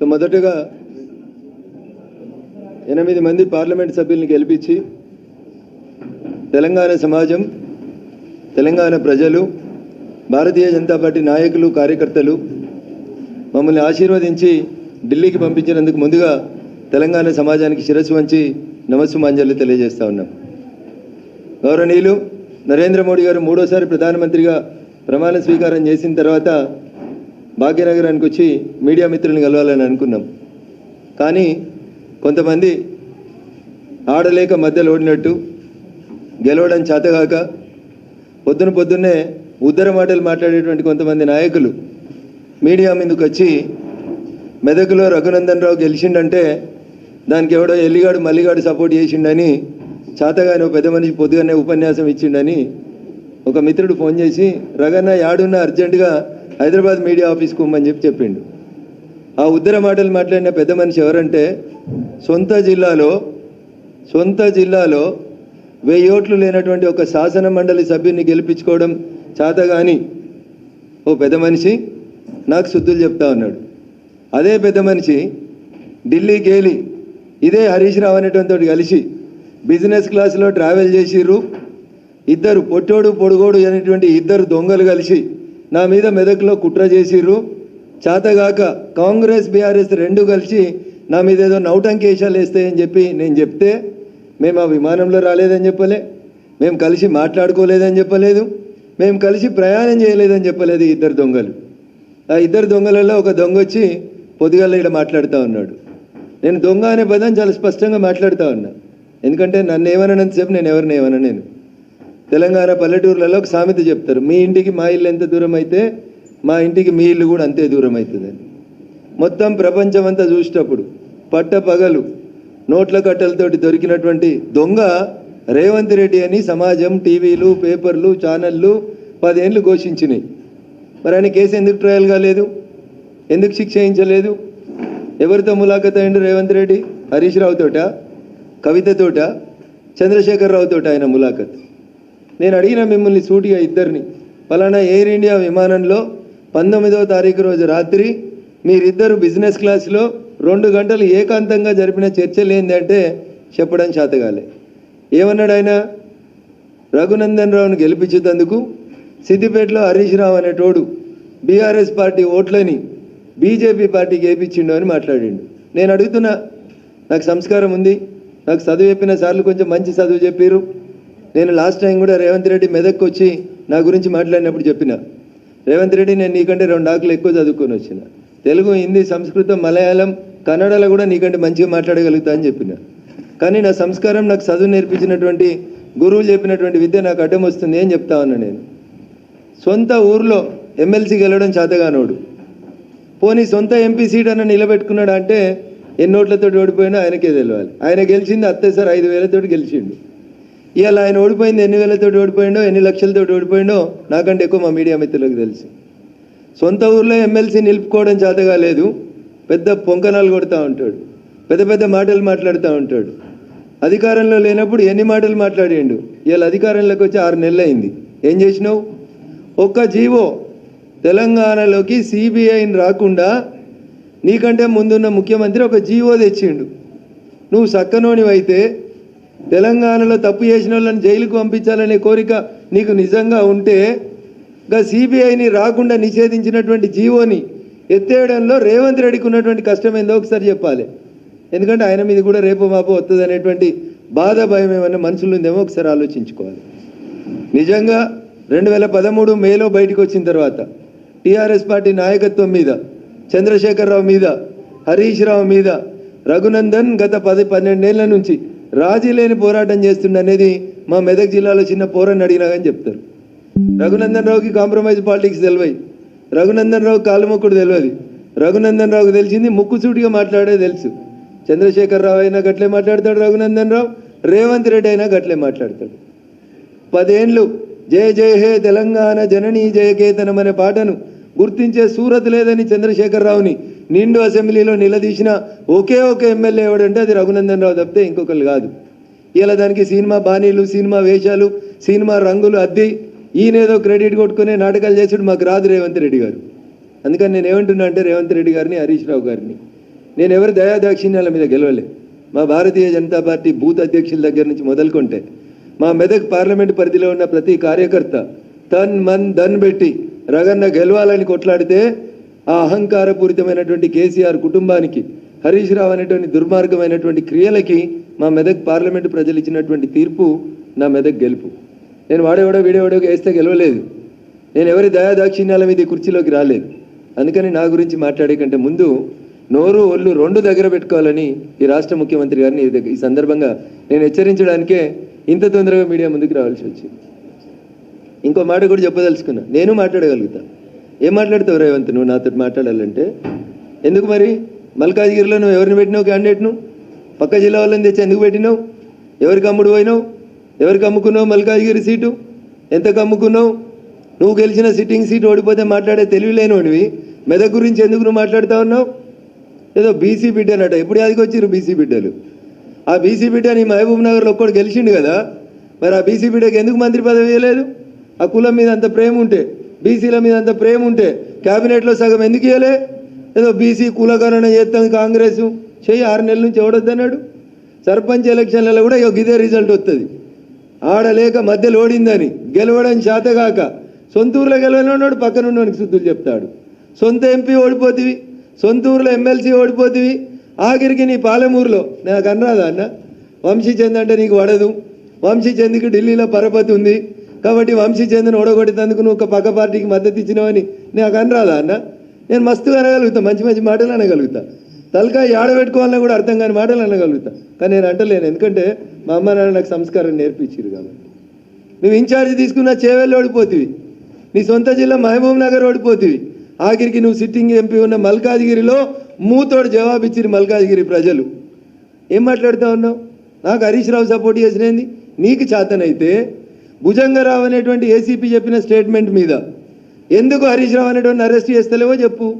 So మొదటగా ఎనిమిది మంది పార్లమెంట్ సభ్యుల్ని గెలిపించి తెలంగాణ సమాజం తెలంగాణ ప్రజలు భారతీయ జనతా పార్టీ నాయకులు కార్యకర్తలు మమ్మల్ని ఆశీర్వదించి ఢిల్లీకి పంపించినందుకు ముందుగా తెలంగాణ సమాజానికి శిరస్సు వంచి నమస్సుమాంజలి తెలియజేస్తా ఉన్నాం. గౌరవనీయులు నరేంద్ర మోడీ గారు మూడోసారి ప్రధానమంత్రిగా ప్రమాణ స్వీకారం చేసిన తర్వాత భాగ్యనగరానికి వచ్చి మీడియా మిత్రులను కలవాలని అనుకున్నాం. కానీ కొంతమంది ఆడలేక మధ్యలో ఓడినట్టు గెలవడం చేతగాక పొద్దున పొద్దున్నే ఉద్దర మాటలు మాట్లాడేటువంటి కొంతమంది నాయకులు మీడియా మీదకి వచ్చి మెదకులో రఘునందన్ రావు గెలిచిండంటే దానికి ఎవడో ఎల్లిగాడు మల్లిగాడు సపోర్ట్ చేసిండని చేతగాని ఓ పెద్ద మనిషి పొద్దుగానే ఉపన్యాసం ఇచ్చిండని ఒక మిత్రుడు ఫోన్ చేసి రగన్న యాడున్న అర్జెంటుగా హైదరాబాద్ మీడియా ఆఫీస్కి ఉమ్మని చెప్పి చెప్పిండు. ఆ ఉద్దర మాటలు మాట్లాడిన పెద్ద మనిషి ఎవరంటే సొంత జిల్లాలో సొంత జిల్లాలో వెయ్యి ఓట్లు లేనటువంటి ఒక శాసన మండలి సభ్యుని గెలిపించుకోవడం చాతగాని ఓ పెద్ద మనిషి నాకు శుద్ధులు చెప్తా ఉన్నాడు. అదే పెద్ద మనిషి ఢిల్లీ గేలి ఇదే హరీష్ రావు అనేటువంటి కలిసి బిజినెస్ క్లాస్లో ట్రావెల్ చేసిర్రు. ఇద్దరు పొట్టోడు పొడుగోడు అనేటువంటి ఇద్దరు దొంగలు కలిసి నా మీద మెదక్లో కుట్ర చేసిర్రు. చాతగాక కాంగ్రెస్ బీఆర్ఎస్ రెండు కలిసి నా మీద ఏదో నౌటంకేశాలు వేస్తాయని చెప్పి నేను చెప్తే మేము ఆ విమానంలో రాలేదని చెప్పలే. మేము కలిసి మాట్లాడుకోలేదని చెప్పలేదు. మేము కలిసి ప్రయాణం చేయలేదని చెప్పలేదు ఇద్దరు దొంగలు. ఆ ఇద్దరు దొంగలలో ఒక దొంగ వచ్చి పొద్దుగాల ఇక్కడ మాట్లాడుతూ ఉన్నాడు. నేను దొంగ అనే పదం చాలా స్పష్టంగా మాట్లాడుతూ ఉన్నా. ఎందుకంటే నన్ను ఏమనంతసేపు నేను ఎవరిని ఏమన్నా నేను తెలంగాణ పల్లెటూర్లలో ఒక సామెత చెప్తారు మీ ఇంటికి మా ఇల్లు ఎంత దూరం అయితే మా ఇంటికి మీ ఇల్లు కూడా అంతే దూరం అవుతుందని మొత్తం ప్రపంచం అంతా చూసేటప్పుడు పట్ట పగలు నోట్ల కట్టలతోటి దొరికినటువంటి దొంగ రేవంత్ రెడ్డి అని సమాజం టీవీలు పేపర్లు ఛానళ్ళు పదేళ్ళు ఘోషించినాయి. మరి ఆయన కేసు ఎందుకు ట్రయల్ కాలేదు? ఎందుకు శిక్ష వేయించలేదు? ఎవరితో ములాఖత్ అయ్యిండు రేవంత్ రెడ్డి? హరీష్ రావుతోట? కవితతోట? చంద్రశేఖర్ రావుతోట ఆయన ములాఖత్? నేను అడిగిన మిమ్మల్ని సూటిగా ఇద్దరిని. ఫలానా ఎయిర్ ఇండియా విమానంలో పంతొమ్మిదవ తారీఖు రోజు రాత్రి మీరిద్దరు బిజినెస్ క్లాస్లో రెండు గంటలు ఏకాంతంగా జరిపిన చర్చలు ఏంటంటే చెప్పడం చేతగాలే ఏమన్నాడు ఆయన రఘునందన్ రావును గెలిపించేందుకు సిద్దిపేటలో హరీష్ రావు అనే టోడు బీఆర్ఎస్ పార్టీ ఓట్లని బీజేపీ పార్టీకి గెలిపించిండు అని మాట్లాడిండు. నేను అడుగుతున్నా నాకు సంస్కారం ఉంది నాకు చదువు చెప్పిన సార్లు కొంచెం మంచి చదువు చెప్పారు నేను లాస్ట్ టైం కూడా రేవంత్ రెడ్డి మెదక్కి వచ్చి నా గురించి మాట్లాడినప్పుడు చెప్పిన. రేవంత్ రెడ్డి నేను నీకంటే రెండు ఆకులు ఎక్కువ చదువుకొని వచ్చిన. తెలుగు హిందీ సంస్కృతం మలయాళం కన్నడలో కూడా నీకంటే మంచిగా మాట్లాడగలుగుతా అని చెప్పిన. కానీ నా సంస్కారం నాకు చదువు నేర్పించినటువంటి గురువులు చెప్పినటువంటి విద్య నాకు అడ్డం వస్తుంది అని చెప్తా ఉన్నా నేను. సొంత ఊర్లో ఎమ్మెల్సీ గెలవడం చేతగానోడు. పోనీ సొంత ఎంపీ సీట్ అన్న నిలబెట్టుకున్నాడు అంటే ఎన్నోట్లతో ఓడిపోయినా ఆయనకే తెలియాలి ఆయన గెలిచింది అత్తే సార్ ఐదు వేలతోటి గెలిచిండు. ఇవాళ ఆయన ఓడిపోయింది ఎన్ని వేలతో ఓడిపోయిండో ఎన్ని లక్షలతో ఓడిపోయిండో నాకంటే ఎక్కువ మా మీడియా మిత్రులకు తెలుసు. సొంత ఊర్లో ఎమ్మెల్సీ నిలుపుకోవడం చేతగా లేదు పెద్ద పొంకనాలు కొడుతూ ఉంటాడు పెద్ద పెద్ద మాటలు మాట్లాడుతూ ఉంటాడు. అధికారంలో లేనప్పుడు ఎన్ని మాటలు మాట్లాడిండు? ఇవాళ అధికారంలోకి వచ్చి ఆరు నెలలు అయింది ఏం చేసినావు? ఒక్క జీవో తెలంగాణలోకి సిబిఐని రాకుండా నీకంటే ముందున్న ముఖ్యమంత్రి ఒక జీవో తెచ్చిండు. నువ్వు సక్కనోనివైతే తెలంగాణలో తప్పు చేసిన వాళ్ళని జైలుకు పంపించాలనే కోరిక నీకు నిజంగా ఉంటే గా సిబిఐని రాకుండా నిషేధించినటువంటి జీవోని ఎత్తేయడంలో రేవంత్ రెడ్డికి ఉన్నటువంటి కష్టం ఏందో ఒకసారి చెప్పాలి. ఎందుకంటే ఆయన మీద కూడా రేపు మాపు వస్తుంది అనేటువంటి బాధ భయం ఏమన్నా మనుషులు ఉందేమో ఒకసారి ఆలోచించుకోవాలి. నిజంగా రెండు వేల పదమూడు మేలో బయటకు వచ్చిన తర్వాత టీఆర్ఎస్ పార్టీ నాయకత్వం మీద చంద్రశేఖరరావు మీద హరీష్ రావు మీద రఘునందన్ గత పది పన్నెండేళ్ళ నుంచి రాజీ లేని పోరాటం చేస్తుండనేది మా మెదక్ జిల్లాలో చిన్న పోరాన్ని అడిగినా కానీ చెప్తారు. రఘునందన్ రావుకి కాంప్రమైజ్ పాలిటిక్స్ తెలివై రఘునందన్ రావు కాలుమొక్కుడు తెలియదు రఘునందన్ రావుకి తెలిసింది ముక్కుసూటిగా మాట్లాడే తెలుసు. చంద్రశేఖర్ రావు అయినా గట్లే మాట్లాడతాడు రఘునందన్ రావు. రేవంత్ రెడ్డి అయినా గట్లే మాట్లాడతాడు. పదేండ్లు జయ జయ హే తెలంగాణ జననీ జయకేతనం అనే పాటను గుర్తించే సూరత్ లేదని చంద్రశేఖరరావుని నిండు అసెంబ్లీలో నిలదీసిన ఒకే ఒక ఎమ్మెల్యే ఎవడంటే అది రఘునందన్ రావు తప్పితే ఇంకొకరు కాదు. ఇలా దానికి సినిమా బాణీలు సినిమా వేషాలు సినిమా రంగులు అద్ది ఈయనేదో క్రెడిట్ కొట్టుకునే నాటకాలు చేసాడు మాకు రాదు రేవంత్ రెడ్డి గారు. అందుకని నేను ఏమంటున్నా అంటే రేవంత్ రెడ్డి గారిని హరీష్ రావు గారిని. నేను ఎవరు దయాదాక్షిణ్యాల మీద గెలవలే. మా భారతీయ జనతా పార్టీ బూత్ అధ్యక్షుల దగ్గర నుంచి మొదలుకుంటే మా మెదక్ పార్లమెంట్ పరిధిలో ఉన్న ప్రతి కార్యకర్త తన్ మన్ ధన్ పెట్టి రగన్న గెలవాలని కొట్లాడితే ఆ అహంకారపూరితమైనటువంటి కేసీఆర్ కుటుంబానికి హరీష్ రావు అనేటువంటి దుర్మార్గమైనటువంటి క్రియలకి మా మెదక్ పార్లమెంటు ప్రజలు ఇచ్చినటువంటి తీర్పు నా మెదక్ గెలుపు. నేను వాడేవాడో వీడేవాడో వేస్తే గెలవలేదు. నేను ఎవరి దయాదాక్షిణ్యాల మీద కుర్చీలోకి రాలేదు. అందుకని నా గురించి మాట్లాడే కంటే ముందు నోరు ఒళ్ళు రెండు దగ్గర పెట్టుకోవాలని ఈ రాష్ట్ర ముఖ్యమంత్రి గారిని ఈ సందర్భంగా నేను హెచ్చరించడానికే ఇంత తొందరగా మీడియా ముందుకు రావాల్సి వచ్చింది. ఇంకో మాట కూడా చెప్పదలుచుకున్నా. నేను మాట్లాడగలుగుతాను ఏం మాట్లాడతావు రేవంత్? నువ్వు నాతో మాట్లాడాలంటే? ఎందుకు మరి? మల్కాజ్గిరిలో నువ్వు ఎవరిని పెట్టినావు క్యాండిడేట్ను? పక్క జిల్లా వాళ్ళని తెచ్చి ఎందుకు పెట్టినావు? ఎవరికి అమ్ముడు పోయినావు? ఎవరికి అమ్ముకున్నావు మల్కాజ్గిరి సీటు? ఎంతకు అమ్ముకున్నావు నువ్వు గెలిచిన సిట్టింగ్ సీట్ ఓడిపోతే మాట్లాడే తెలివిలేనివాడివి మెదక్ గురించి ఎందుకు నువ్వు మాట్లాడుతా ఉన్నావు? ఏదో బీసీ బిడ్డ అన్నట ఎప్పుడు యాదికి వచ్చిర్రు బీసీ బిడ్డలు? ఆ బీసీ బిడ్డ నీ మహబూబ్ నగర్లో ఒక్కడు గెలిచిండు కదా? మరి ఆ బీసీ బిడ్డకి ఎందుకు మంత్రి పదవి ఇవ్వలేదు? ఆ కులం మీద అంత ప్రేమ ఉంటే బీసీల మీద అంత ప్రేమ ఉంటే క్యాబినెట్లో సగం ఎందుకు ఇవ్వలే ఏదో బీసీ కులగణన చేస్తాం కాంగ్రెస్. చెయ్యి ఆరు నెలల నుంచి ఎవడొద్దన్నాడు సర్పంచ్ ఎలక్షన్లలో కూడా ఇదే రిజల్ట్ వస్తుంది ఆడలేక మధ్యలో ఓడిందని గెలవడం చేతగాక సొంత ఊర్లో గెలవనున్నాడు పక్కన ఉన్నవానికి శుద్ధులు చెప్తాడు. సొంత ఎంపీ ఓడిపోతివి సొంత ఊర్లో ఎమ్మెల్సీ ఓడిపోతివి. ఆఖరికి నీ పాలెమూరులో నాకు అనరాదా అన్న వంశీచంద్ అంటే నీకు పడదు వంశీచంద్కి ఢిల్లీలో పరపతి ఉంది. కాబట్టి వంశీ చంద్ను ఓడగొట్టేందుకు నువ్వు ఒక పక్క పార్టీకి మద్దతు ఇచ్చినావని నాకు అనరాదా అన్న? నేను మస్తుగా అనగలుగుతా మంచి మంచి మాటలు అనగలుగుతా. తలకాయ ఆడబెట్టుకోవాలన్నా కూడా అర్థం కాని మాటలు అనగలుగుతా. కానీ నేను అంటలేను ఎందుకంటే మా అమ్మ నాన్న నాకు సంస్కారం నేర్పించారు కాబట్టి. నువ్వు ఇన్ఛార్జ్ తీసుకున్న చేవెళ్ళు ఓడిపోతివి. నీ సొంత జిల్లా మహబూబ్ నగర్ ఓడిపోతివి. ఆఖరికి నువ్వు సిట్టింగ్ ఎంపీ ఉన్న మల్కాజ్గిరిలో మూతోడు జవాబు మల్కాజ్గిరి ప్రజలు. ఏం మాట్లాడుతా ఉన్నావు? నాకు హరీష్ రావు సపోర్ట్ చేసినది నీకు చేతనైతే భుజంగరావు అనేటువంటి ఏసీపీ చెప్పిన స్టేట్మెంట్ మీద. ఎందుకు హరీష్ రావు అనేటువంటి అరెస్ట్ చేస్తలేవో చెప్పు.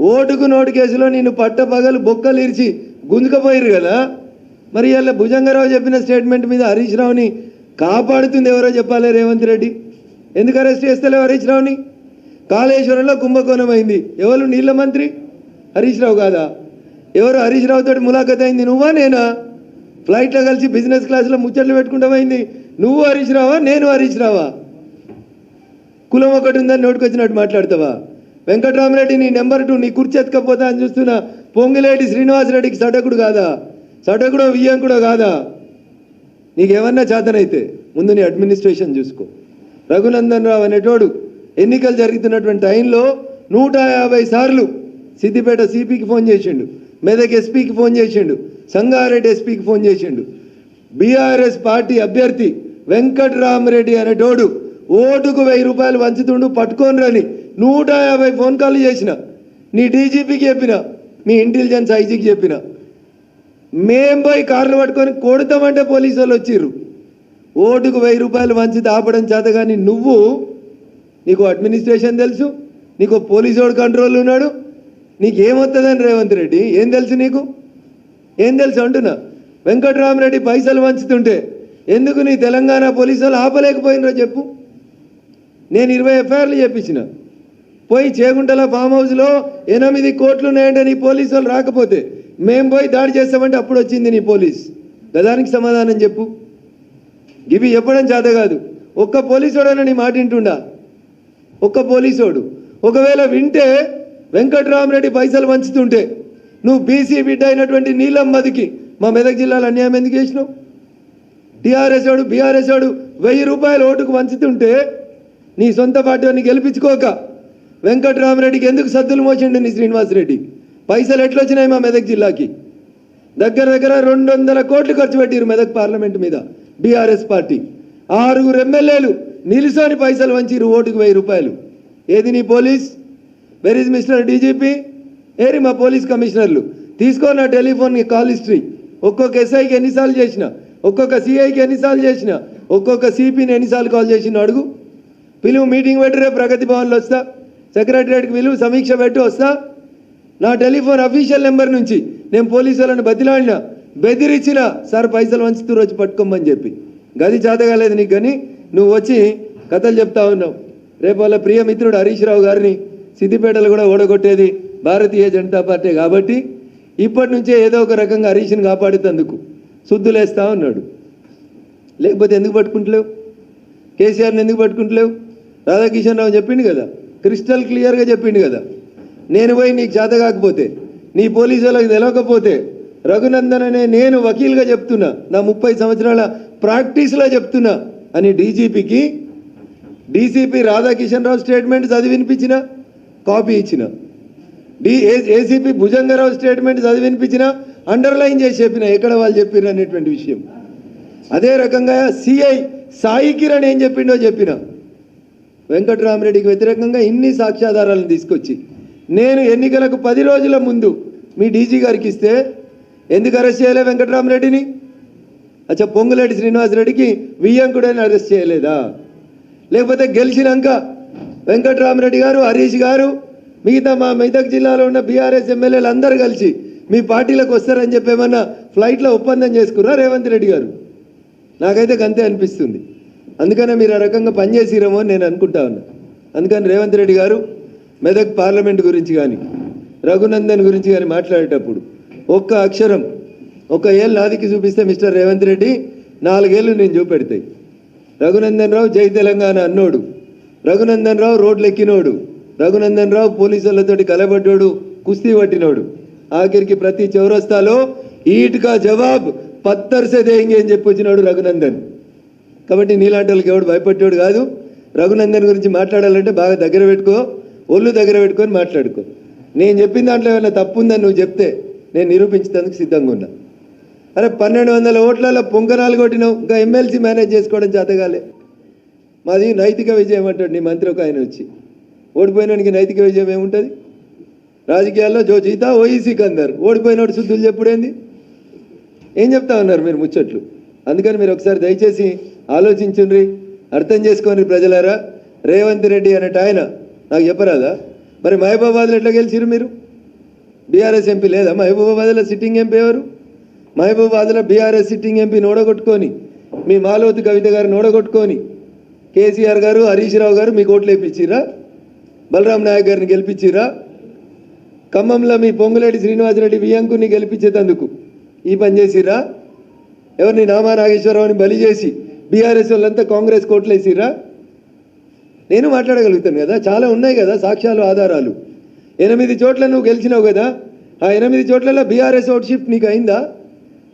ఓటుకు నోటు కేసులో నిన్ను పట్టపగలు బొక్కలు ఇరిచి గుంజుకపోయారు కదా. మరి ఇలా భుజంగరావు చెప్పిన స్టేట్మెంట్ మీద హరీష్ రావుని కాపాడుతుంది ఎవరో చెప్పాలి రేవంత్ రెడ్డి. ఎందుకు అరెస్ట్ చేస్తలేవు హరీష్ రావుని? కాళేశ్వరంలో కుంభకోణం అయింది. ఎవరు? నీళ్ళ మంత్రి? హరీష్ రావు కాదా? ఎవరు హరీష్ రావు తోటి ములాఖత్ అయింది నువ్వా నేనా? ఫ్లైట్లో కలిసి బిజినెస్ క్లాస్లో ముచ్చట్లు పెట్టుకుంటామైంది నువ్వు హరీష్ రావా నేను హరీష్ రావా కులం ఒకటి ఉందని నోటికొచ్చినట్టు మాట్లాడతావా? వెంకటరామరెడ్డి నీ నెంబర్ టూ నీ కుర్చీ ఎత్తకపోతా అని చూస్తున్న పొంగిలేటి శ్రీనివాసరెడ్డికి సడకుడు కాదా? సటకుడో వియ్యంకుడో కాదా? నీకేమన్నా చేతనైతే ముందు నీ అడ్మినిస్ట్రేషన్ చూసుకో. రఘునందన్ రావు అనేటోడు ఎన్నికలు జరుగుతున్నటువంటి టైంలో నూట యాభై సార్లు సిద్దిపేట సిపికి ఫోన్ చేసిండు మెదక్ ఎస్పీకి ఫోన్ చేసిండు సంగారెడ్డి ఎస్పీకి ఫోన్ చేసిండు. బీఆర్ఎస్ పార్టీ అభ్యర్థి వెంకట్రామరెడ్డి అనేటోడు ఓటుకు వెయ్యి రూపాయలు వంచుతుండు పట్టుకొని రని నూట యాభై ఫోన్ కాల్ చేసిన. నీ డీజీపీకి చెప్పిన మీ ఇంటెలిజెన్స్ ఐజీకి చెప్పిన. మేం పోయి కార్లు పట్టుకొని కొడతామంటే పోలీసు వాళ్ళు వచ్చిర్రు. ఓటుకు వెయ్యి రూపాయలు వంచి ఆపడం చేత కానీ నువ్వు నీకు అడ్మినిస్ట్రేషన్ తెలుసు నీకు పోలీసోడు కంట్రోల్ ఉన్నాడు నీకేమొస్తుందని రేవంత్ రెడ్డి? ఏం తెలుసు నీకు? ఏం తెలుసు అంటున్నా? వెంకట్రామరెడ్డి పైసలు వంచుతుంటే ఎందుకు నీ తెలంగాణ పోలీసు వాళ్ళు ఆపలేకపోయినరో చెప్పు? నేను ఇరవై ఎఫ్ఐఆర్లు చెప్పించిన పోయి చేగుంటల ఫామ్ హౌస్లో ఎనిమిది కోట్లు ఉన్నాయంటే నీ పోలీసు వాళ్ళు రాకపోతే మేం పోయి దాడి చేస్తామంటే అప్పుడు వచ్చింది నీ పోలీస్. గదానికి సమాధానం చెప్పు. ఇవి చెప్పడం చేత కాదు. ఒక్క పోలీసోడైనా నీ మాట వింటుండా? ఒక్క పోలీసోడు. ఒకవేళ వింటే వెంకట్రామరెడ్డి పైసలు వంచుతుంటే నువ్వు బీసీ బిడ్డ అయినటువంటి నీలమ్మదికి మా మెదక్ జిల్లాలో అన్యాయం ఎందుకు చేసినావు? టీఆర్ఎస్ వాడు బీఆర్ఎస్ వాడు వెయ్యి రూపాయలు ఓటుకు వంచుతుంటే నీ సొంత పార్టీని గెలిపించుకోక వెంకటరామరెడ్డికి ఎందుకు సద్దులు మోసిండు నీ శ్రీనివాసరెడ్డి? పైసలు ఎట్లొచ్చినాయి మా మెదక్ జిల్లాకి? దగ్గర దగ్గర రెండు వందల కోట్లు ఖర్చు పెట్టారు మెదక్ పార్లమెంట్ మీద బీఆర్ఎస్ పార్టీ. ఆరుగురు ఎమ్మెల్యేలు నిలుసోని పైసలు వంచిరు ఓటుకు వెయ్యి రూపాయలు. ఏది నీ పోలీస్? Where mister DGP. ఏరి మా పోలీస్ కమిషనర్లు. తీసుకో నా టెలిఫోన్ కాల్ హిస్టరీ. ఒక్కొక్క ఎస్ఐకి ఎన్నిసార్లు చేసిన ఒక్కొక్క సిఐకి ఎన్నిసార్లు చేసిన ఒక్కొక్క సిపిని ఎన్నిసార్లు కాల్ చేసిన అడుగు. పిలువు మీటింగ్ పెట్టి రేపు ప్రగతి భవన్లో వస్తా. సెక్రటరియట్కి పిలువు సమీక్ష పెట్టి వస్తా. నా టెలిఫోన్ అఫీషియల్ నెంబర్ నుంచి నేను పోలీసు వాళ్ళని బతిలాడినా బెదిరించిన సార్ పైసలు వంచుతూ వచ్చి పట్టుకోమని చెప్పి. గది చేతగాలేదు నీకు కానీ నువ్వు వచ్చి కథలు చెప్తా ఉన్నావు. రేపు వాళ్ళ ప్రియ మిత్రుడు హరీష్ రావు గారిని సిద్దిపేటలో కూడా ఓడగొట్టేది భారతీయ జనతా పార్టీ కాబట్టి ఇప్పటి నుంచే ఏదో ఒక రకంగా హరీష్ని కాపాడేందుకు శుద్ధులేస్తా ఉన్నాడు. లేకపోతే ఎందుకు పట్టుకుంటలేవు? కేసీఆర్ని ఎందుకు పట్టుకుంటలేవు? రాధాకిషన్ రావు చెప్పిండు కదా క్రిస్టల్ క్లియర్గా చెప్పిండు కదా నేను పోయి నీకు చేత కాకపోతే నీ పోలీసు వాళ్ళకి తెలవకపోతే రఘునందన్ అనే నేను వకీల్గా చెప్తున్నా నా ముప్పై సంవత్సరాల ప్రాక్టీస్లో చెప్తున్నా అని డీజీపీకి డీసీపీ రాధాకిషన్ రావు స్టేట్మెంట్ చదివి వినిపించిన కాపీ ఇచ్చిన. డి ఏసీపీ భుజంగరావు స్టేట్మెంట్ చదివి వినిపించిన అండర్లైన్ చేసి చెప్పిన ఎక్కడ వాళ్ళు చెప్పిన అనేటువంటి విషయం. అదే రకంగా సిఐ సాయి కిరణ్ ఏం చెప్పిండో చెప్పిన. వెంకటరామరెడ్డికి వ్యతిరేకంగా ఇన్ని సాక్ష్యాధారాలను తీసుకొచ్చి. నేను ఎన్నికలకు పది రోజుల ముందు మీ డీజీ గారికి ఇస్తే ఎందుకు అరెస్ట్ చేయలే వెంకటరామరెడ్డిని? అచ్చా పొంగులేటి శ్రీనివాసరెడ్డికి వియ్యంకుడని అరెస్ట్ చేయలేదా? లేకపోతే గెలిచినాక వెంకటరామరెడ్డి గారు హరీష్ గారు మిగతా మా మెదక్ జిల్లాలో ఉన్న బీఆర్ఎస్ ఎమ్మెల్యేలు అందరూ కలిసి మీ పార్టీలకు వస్తారని చెప్పి ఏమన్నా ఫ్లైట్లో ఒప్పందం చేసుకున్నా రేవంత్ రెడ్డి గారు? నాకైతే గంతే అనిపిస్తుంది. అందుకనే మీరు ఆ రకంగా పనిచేసిరేమో అని నేను అనుకుంటా ఉన్నా. అందుకని రేవంత్ రెడ్డి గారు మెదక్ పార్లమెంట్ గురించి కానీ రఘునందన్ గురించి కానీ మాట్లాడేటప్పుడు ఒక్క అక్షరం ఒక ఏళ్ళు నాదికి చూపిస్తే మిస్టర్ రేవంత్ రెడ్డి నాలుగేళ్ళు నేను చూపెడతాయి. రఘునందన్ రావు జై తెలంగాణ అన్నోడు. రఘునందన్ రావు రోడ్లు ఎక్కినోడు రఘునందన్ రావు పోలీసులతో కలబడ్డాడు కుస్తీ పట్టినాడు. ఆఖరికి ప్రతి చౌరస్తాలో ఈట్కా జవాబ్ పత్తర్సే సే అని చెప్పి వచ్చినాడు రఘునందన్. కాబట్టి నీలాంటి వాళ్ళకి ఎవడు భయపెట్టాడు కాదు. రఘునందన్ గురించి మాట్లాడాలంటే బాగా దగ్గర పెట్టుకో ఒళ్ళు దగ్గర పెట్టుకొని మాట్లాడుకో. నేను చెప్పిన దాంట్లో ఏమైనా తప్పు ఉందని నువ్వు చెప్తే నేను నిరూపించేందుకు సిద్ధంగా ఉన్నా. అరే పన్నెండు వందల ఓట్లలో పొంగనాలు కొట్టినావు ఇంకా ఎమ్మెల్సీ మేనేజ్ చేసుకోవడం చేతగాలే. మాది నైతిక విజయం అంటాడు నీ మంత్రి ఒక ఆయన వచ్చి. ఓడిపోయినానికి నైతిక విజయం ఏముంటుంది? రాజకీయాల్లో జో జీతా ఓయి సికందర్ ఓడిపోయినోడు శుద్ధులు చెప్పుడేంది? ఏం చెప్తా ఉన్నారు మీరు ముచ్చట్లు? అందుకని మీరు ఒకసారి దయచేసి ఆలోచించుండ్రి అర్థం చేసుకోండి ప్రజలారా. రేవంత్ రెడ్డి అనేట ఆయన నాకు చెప్పరాదా? మరి మహబూబాబాద్లో ఎట్లా గెలిచిరు మీరు? బీఆర్ఎస్ ఎంపీ లేదా? మహబూబాబాద్లో సిట్టింగ్ ఎంపీ ఎవరు? మహబూబాబాద్లో బీఆర్ఎస్ సిట్టింగ్ ఎంపీని ఓడగొట్టుకొని మీ మాలోతు కవిత గారిని ఓడగొట్టుకొని కేసీఆర్ గారు హరీష్ రావు గారు మీకు ఓట్లు వేయించిరా బలరాం నాయక్ గారిని గెలిపించిరా? ఖమ్మంలో మీ పొంగులేటి శ్రీనివాసరెడ్డి వియంకుని గెలిపించేటందుకు ఈ పని చేసిరా ఎవరిని నామా నాగేశ్వరరావుని బలి చేసి బీఆర్ఎస్ వాళ్ళంతా కాంగ్రెస్ కోట్లేసిరా నేను మాట్లాడగలుగుతాను కదా? చాలా ఉన్నాయి కదా సాక్ష్యాలు ఆధారాలు. ఎనిమిది చోట్ల నువ్వు గెలిచినావు కదా? ఆ ఎనిమిది చోట్లలో బీఆర్ఎస్ ఓట్ షిఫ్ట్ నీకు అయిందా?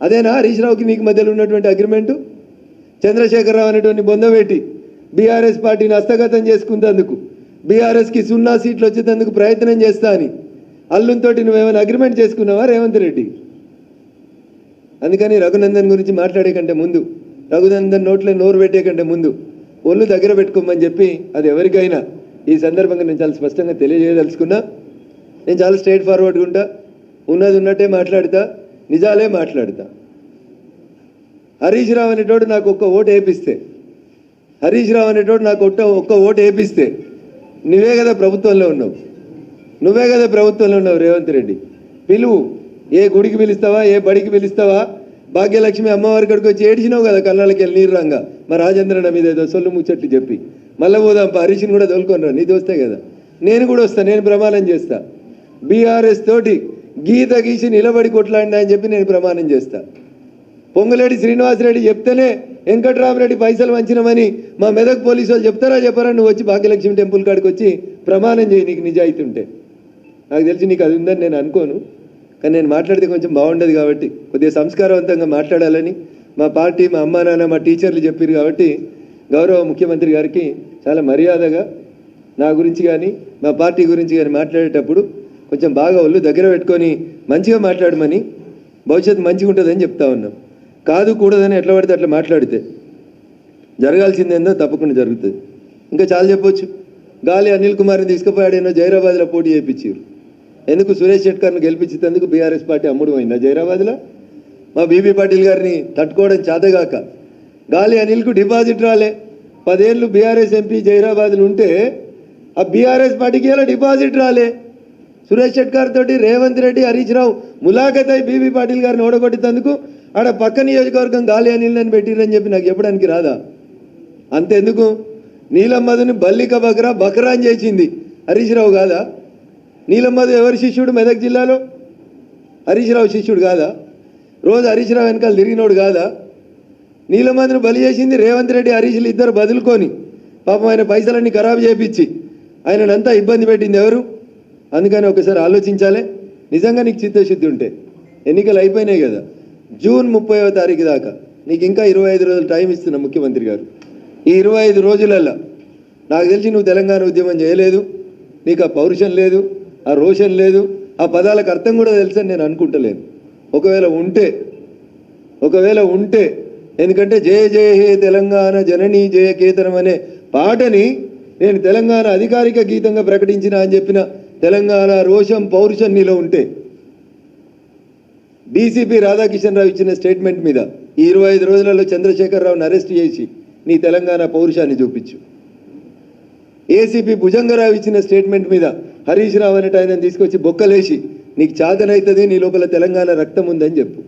అదేనా హరీష్ రావుకి నీకు మధ్యలో ఉన్నటువంటి అగ్రిమెంటు? చంద్రశేఖరరావు అనేటువంటి బొందబెట్టి బీఆర్ఎస్ పార్టీని హస్తగతం చేసుకుంటేందుకు బీఆర్ఎస్కి సున్నా సీట్లు వచ్చేందుకు ప్రయత్నం చేస్తా అని. అల్లుంతోటి నువ్వేమైనా అగ్రిమెంట్ చేసుకున్నావా రేవంత్ రెడ్డి? అందుకని రఘునందన్ గురించి మాట్లాడే కంటే ముందు రఘునందన్ నోట్లో నోరు పెట్టే కంటే ముందు ఒళ్ళు దగ్గర పెట్టుకోమని చెప్పి అది ఎవరికైనా ఈ సందర్భంగా నేను చాలా స్పష్టంగా తెలియజేయదలుచుకున్నా. నేను చాలా స్ట్రైట్ ఫార్వర్డ్గా ఉంటా ఉన్నది ఉన్నట్టే మాట్లాడతా నిజాలే మాట్లాడతా. హరీష్ రావు అనేటోడు నాకు ఒక్క ఓటు వేపిస్తే హరీష్ రావు అనేటోడు నాకు ఒక్క ఒక్క ఓటు వేపిస్తే నువ్వే కదా ప్రభుత్వంలో ఉన్నావు. నువ్వే కదా ప్రభుత్వంలో ఉన్నావు రేవంత్ రెడ్డి. పిలువు. ఏ గుడికి పిలుస్తావా ఏ బడికి పిలుస్తావా? భాగ్యలక్ష్మి అమ్మవారి కాడికి వచ్చి ఏడిచినావు కదా కళ్ళకి వెళ్ళి నీరు రంగా మా రాజేంద్రన్న మీద ఏదో సొల్లు ముచ్చట్లు చెప్పి. మళ్ళీ పోదాం హరీష్ని కూడా తోలుకొని రా నీది వస్తే కదా. నేను కూడా వస్తా నేను ప్రమాణం చేస్తా. బీఆర్ఎస్ తోటి గీత గీసి నిలబడి కొట్లాడినా అని చెప్పి నేను ప్రమాణం చేస్తా. పొంగులేడి శ్రీనివాసరెడ్డి చెప్తేనే వెంకటరామరెడ్డి పైసలు వంచినమని మా మెదక్ పోలీసు వాళ్ళు చెప్తారా చెప్పారా? నువ్వు వచ్చి భాగ్యలక్ష్మి టెంపుల్ కాడికి వచ్చి ప్రమాణం చేయి నీకు నిజాయితీ ఉంటే. నాకు తెలిసి నీకు అది ఉందని నేను అనుకోను. కానీ నేను మాట్లాడితే కొంచెం బాగుండదు కాబట్టి కొద్దిగా సంస్కారవంతంగా మాట్లాడాలని మా పార్టీ మా అమ్మా నాన్న మా టీచర్లు చెప్పారు కాబట్టి గౌరవ ముఖ్యమంత్రి గారికి చాలా మర్యాదగా నా గురించి కానీ మా పార్టీ గురించి కానీ మాట్లాడేటప్పుడు కొంచెం బాగా ఒళ్ళు దగ్గర పెట్టుకొని మంచిగా మాట్లాడమని భవిష్యత్తు మంచిగా ఉంటుందని చెప్తా ఉన్నాం. కాదు కూడదని ఎట్లా పడితే అట్లా మాట్లాడితే. జరగాల్సిందేందో తప్పకుండా జరుగుతుంది. ఇంకా చాలా చెప్పొచ్చు. గాలి అనిల్ కుమార్ని తీసుకుపోయాడేనో జైరాబాద్లో పోటీ చేయించారు ఎందుకు సురేష్ షెట్కర్ని గెలిపించేందుకు బీఆర్ఎస్ పార్టీ అమ్ముడు అయిందా జైరాబాద్లో? మా బీబీ పాటిల్ గారిని తట్టుకోవడం చేతగాక. గాలి అనిల్కు డిపాజిట్ రాలే. పదేళ్ళు బీఆర్ఎస్ ఎంపీ జైరాబాద్లు ఉంటే ఆ బీఆర్ఎస్ పార్టీకి ఇలా డిపాజిట్ రాలే? సురేష్ షెట్కర్ తోటి రేవంత్ రెడ్డి హరీష్ రావు ములాఖత్ అయి బీబీ పాటిల్ గారిని ఓడగొట్టేందుకు ఆడ పక్క నియోజకవర్గం గాలి అనిల్ని పెట్టిరని చెప్పి నాకు చెప్పడానికి రాదా? అంతెందుకు? నీలమ్మధుని బల్లిక బకరా బకరా అని చేసింది. హరీష్ రావు కాదా? నీలమ్మధు ఎవరి శిష్యుడు మెదక్ జిల్లాలో? హరీష్ రావు శిష్యుడు కాదా? రోజు హరీష్ రావు వెనకాల తిరిగినోడు కాదా? నీలమ్మధుని బలి చేసింది రేవంత్ రెడ్డి హరీష్లు ఇద్దరు బదులుకొని. పాపం ఆయన పైసలన్నీ ఖరాబు చేపించి ఆయనంతా ఇబ్బంది పెట్టింది ఎవరు? అందుకని ఒకసారి ఆలోచించాలి. నిజంగా నీకు చిత్తశుద్ధి ఉంటే. ఎన్నికలు అయిపోయినాయి కదా. జూన్ ముప్పైవ తారీఖు దాకా. నీకు ఇంకా ఇరవై ఐదు రోజులు టైం ఇస్తున్నా ముఖ్యమంత్రి గారు. ఈ ఇరవై ఐదు రోజులల్లో నాకు తెలిసి నువ్వు తెలంగాణ ఉద్యమం చేయలేదు. నీకు ఆ పౌరుషం లేదు ఆ రోషన్ లేదు ఆ పదాలకు అర్థం కూడా తెలుసని నేను అనుకుంటలేను. ఒకవేళ ఉంటే ఒకవేళ ఉంటే ఎందుకంటే జయ జయ హే తెలంగాణ జననీ జయ కేతనం అనే పాటని నేను తెలంగాణ అధికారిక గీతంగా ప్రకటించిన అని చెప్పిన తెలంగాణ రోషం పౌరుషం నీలో ఉంటే డీసీపీ రాధాకిషన్ రావు ఇచ్చిన స్టేట్మెంట్ మీద ఈ ఇరవై ఐదు రోజులలో చంద్రశేఖరరావును అరెస్ట్ చేసి నీ తెలంగాణ పౌరుషాన్ని చూపించు. ఏసీపీ భుజంగరావు ఇచ్చిన స్టేట్మెంట్ మీద హరీష్ రావు అనేట ఆయన తీసుకొచ్చి బొక్కలేసి నీకు చాతనైతుంది నీ లోపల తెలంగాణ రక్తం ఉందని చెప్పు.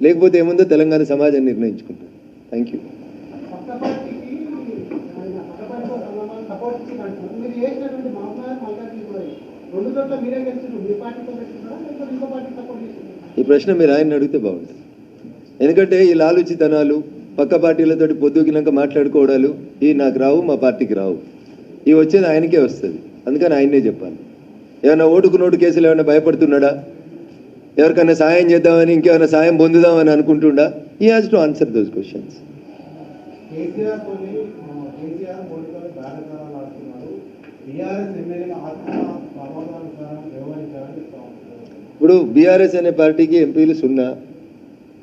లేకపోతే ఏముందో తెలంగాణ సమాజం నిర్ణయించుకుంటాం థ్యాంక్ యూ సపోర్ట్ మీరు చేసినటువంటి మామూలు మీరే మీ పార్టీతో లేకపోతే ఇంకో పార్టీ ఈ ప్రశ్న మీరు ఆయన అడిగితే బాగుంటుంది. ఎందుకంటే ఈ లాలుచితనాలు పక్క పార్టీలతోటి పొద్దుకినాక మాట్లాడుకోవడాలు ఈ నాకు రావు మా పార్టీకి రావు. ఇవి వచ్చేది ఆయనకే వస్తుంది. అందుకని ఆయన్నే చెప్పాలి. ఏమైనా ఓటుకు నోటు కేసులు ఏమైనా భయపడుతున్నాడా? ఎవరికైనా సాయం చేద్దామని ఇంకేమైనా సాయం పొందుదామని అనుకుంటుండా? ఈ has to answer those questions KCR ఇప్పుడు బీఆర్ఎస్ అనే పార్టీకి ఎంపీలు సున్నా.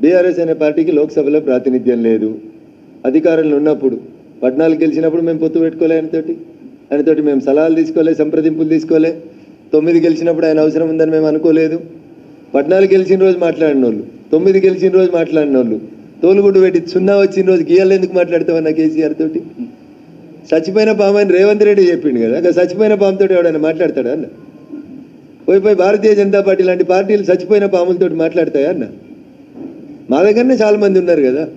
బీఆర్ఎస్ అనే పార్టీకి లోక్సభలో ప్రాతినిధ్యం లేదు. అధికారంలో ఉన్నప్పుడు పద్నాలుగు గెలిచినప్పుడు మేము పొత్తు పెట్టుకోలే ఆయనతోటి. ఆయనతోటి మేము సలహాలు తీసుకోలే సంప్రదింపులు తీసుకోలే. తొమ్మిది గెలిచినప్పుడు ఆయన అవసరం ఉందని మేము అనుకోలేదు. పద్నాలుగు గెలిచిన రోజు మాట్లాడిన వాళ్ళు తొమ్మిది గెలిచిన రోజు మాట్లాడిన వాళ్ళు తోలుగుడ్డు పెట్టి సున్నా వచ్చిన రోజు గీయాలు ఎందుకు మాట్లాడతామన్నా కేసీఆర్ తోటి? చచ్చిపోయిన పాము అని రేవంత్ రెడ్డి చెప్పిండు కదా అక్కడ చచ్చిపోయిన పాముతో ఎవడైనా మాట్లాడతాడా అన్న? పోయిపోయి భారతీయ జనతా పార్టీ లాంటి పార్టీలు చచ్చిపోయిన పాములతో మాట్లాడతాయా అన్న? మా దగ్గరనే చాలా మంది ఉన్నారు కదా.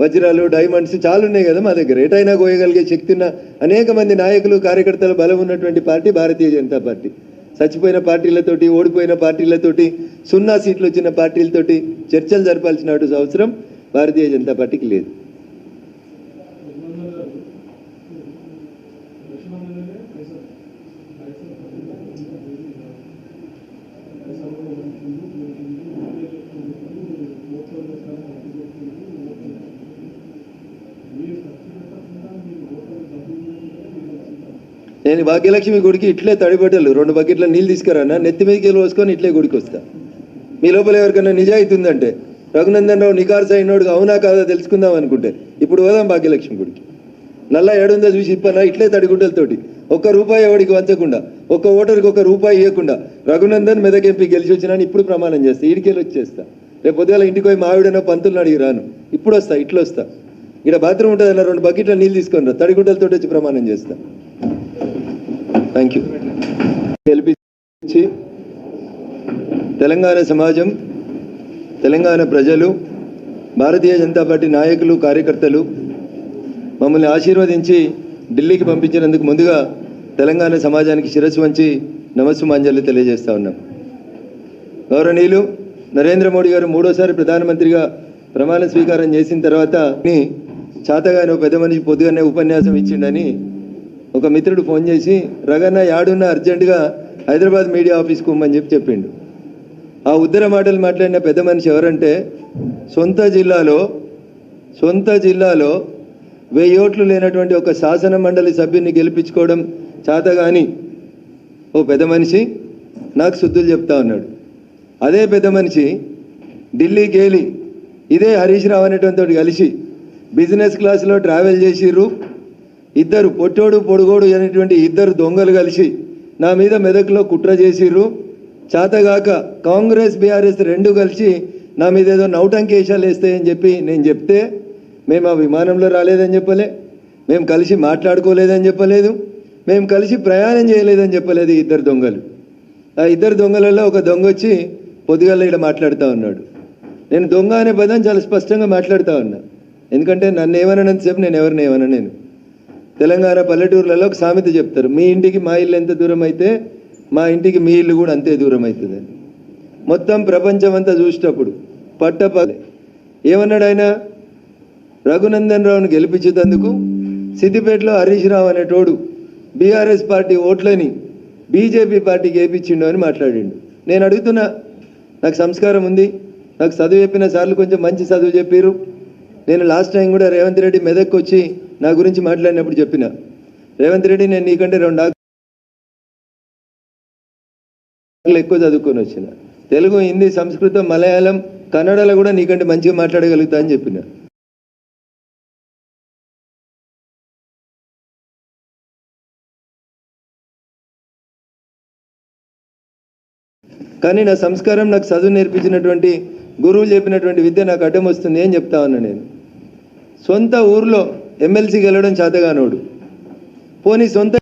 వజ్రాలు డైమండ్స్ చాలా ఉన్నాయి కదా మా దగ్గర. ఎటైనా కోయగలిగే శక్తి ఉన్న అనేక మంది నాయకులు కార్యకర్తలు బలం ఉన్నటువంటి పార్టీ భారతీయ జనతా పార్టీ. చచ్చిపోయిన పార్టీలతోటి ఓడిపోయిన పార్టీలతోటి సున్నా సీట్లు వచ్చిన పార్టీలతోటి చర్చలు జరపాల్సిన అవసరం భారతీయ జనతా పార్టీకి లేదు. నేను భాగ్యలక్ష్మి గుడికి ఇట్లే తడిబట్టలు రెండు బకెట్ల నీళ్ళు తీసుకురానా? నెత్తి మీదకి వెళ్ళి పోసుకొని ఇట్లే గుడికి వస్తా. మీ లోపల ఎవరికైనా నిజాయితీ ఉందంటే? రఘునందన్ రావు నికార్స్ అయినోడు అవునా కాదా తెలుసుకుందాం అనుకుంటే ఇప్పుడు పోదాం భాగ్యలక్ష్మి గుడికి. నల్ల ఏడుందో చూసి ఇప్పనా? ఇట్లే తడిగుడ్డలతోటి. ఒక్క రూపాయి ఎవడికి వంచకుండా ఒక్క ఓటర్కి ఒక రూపాయి ఇవ్వకుండా రఘునందన్ మెదక్ ఎంపీ గెలిచి వచ్చినాను ఇప్పుడు ప్రమాణం చేస్తా. ఈడికెళ్ళి వచ్చేస్తా. రేపు పొద్దుగాల ఇంటికి పోయి మావిడనో పంతులను అడిగి రాను. ఇప్పుడు వస్తా ఇట్లా వస్తా ఇక్కడ బాత్రూమ్ ఉంటుందన్న రెండు బకెట్ల నీళ్ళు తీసుకొని రా. తడిగుడ్డలతో వచ్చి ప్రమాణం చేస్తా. థ్యాంక్ యూ గెలిపించి తెలంగాణ సమాజం తెలంగాణ ప్రజలు భారతీయ జనతా పార్టీ నాయకులు కార్యకర్తలు మమ్మల్ని ఆశీర్వదించి ఢిల్లీకి పంపించినందుకు ముందుగా తెలంగాణ సమాజానికి శిరస్సు వంచి నమస్సుమాంజలి తెలియజేస్తా ఉన్నాం. గౌరవనీయులు నరేంద్ర మోడీ గారు మూడోసారి ప్రధానమంత్రిగా ప్రమాణ స్వీకారం చేసిన తర్వాత చాతగానే పెద్ద మనిషి పొద్దుగానే ఉపన్యాసం ఇచ్చిండని ఒక మిత్రుడు ఫోన్ చేసి రగన్న యాడున్న అర్జెంటుగా హైదరాబాద్ మీడియా ఆఫీస్కి ఉమ్మని చెప్పి చెప్పిండు. ఆ ఉద్దర మాటలు మాట్లాడిన పెద్ద మనిషి ఎవరంటే సొంత జిల్లాలో సొంత జిల్లాలో వెయ్యి ఓట్లు లేనటువంటి ఒక శాసన మండలి సభ్యుని గెలిపించుకోవడం చాతగాని ఓ పెద్ద మనిషి నాకు శుద్ధులు చెప్తా ఉన్నాడు. అదే పెద్ద మనిషి ఢిల్లీ గేలి ఇదే హరీష్ రావు అనేటువంటి కలిసి బిజినెస్ క్లాస్లో ట్రావెల్ చేసిర్రు. ఇద్దరు పొట్టోడు పొడుగోడు అనేటువంటి ఇద్దరు దొంగలు కలిసి నా మీద మెదక్లో కుట్ర చేసిర్రు. చేతగాక కాంగ్రెస్ బీఆర్ఎస్ రెండు కలిసి నా మీద ఏదో నౌటంకేశాలు వేస్తాయని చెప్పి నేను చెప్తే మేము ఆ విమానంలో రాలేదని చెప్పలే. మేము కలిసి మాట్లాడుకోలేదని చెప్పలేదు. మేము కలిసి ప్రయాణం చేయలేదని చెప్పలేదు ఇద్దరు దొంగలు. ఆ ఇద్దరు దొంగలలో ఒక దొంగ వచ్చి పొద్దుగల ఇక్కడ మాట్లాడుతూ ఉన్నాడు. నేను దొంగ అనే పదం చాలా స్పష్టంగా మాట్లాడుతూ ఉన్నా. ఎందుకంటే నన్ను ఏమనంతసేపు నేను ఎవరిని ఏమన్నా నేను తెలంగాణ పల్లెటూర్లలో ఒక సామెత చెప్తారు మీ ఇంటికి మా ఇల్లు ఎంత దూరం అయితే మా ఇంటికి మీ ఇల్లు కూడా అంతే దూరం అవుతుంది మొత్తం ప్రపంచం అంతా చూసేటప్పుడు పట్టపగలే ఏమన్నాడు ఆయన రఘునందన్ రావును గెలిపించేందుకు సిద్దిపేటలో హరీష్ రావు అనేటోడు బీఆర్ఎస్ పార్టీ ఓట్లని బీజేపీ పార్టీకి గెలిపించిండు అని మాట్లాడిండు. నేను అడుగుతున్నా నాకు సంస్కారం ఉంది నాకు చదువు చెప్పిన సార్లు కొంచెం మంచి చదువు చెప్పారు నేను లాస్ట్ టైం కూడా రేవంత్ రెడ్డి మెదక్కి వచ్చి నా గురించి మాట్లాడినప్పుడు చెప్పిన రేవంత్ రెడ్డి నేను నీకంటే రెండు ఆకులు ఎక్కువ చదువుకొని వచ్చిన. తెలుగు హిందీ సంస్కృతం మలయాళం కన్నడలో కూడా నీకంటే మంచిగా మాట్లాడగలుగుతా అని చెప్పిన. కానీ నా సంస్కారం నాకు చదువు నేర్పించినటువంటి గురువు చెప్పినటువంటి విద్య నాకు అడ్డం వస్తుంది ఏం చెప్తా ఉన్నా నేను. సొంత ఊర్లో ఎమ్మెల్సీ గెలవడం చేతగానోడు. పోనీ సొంత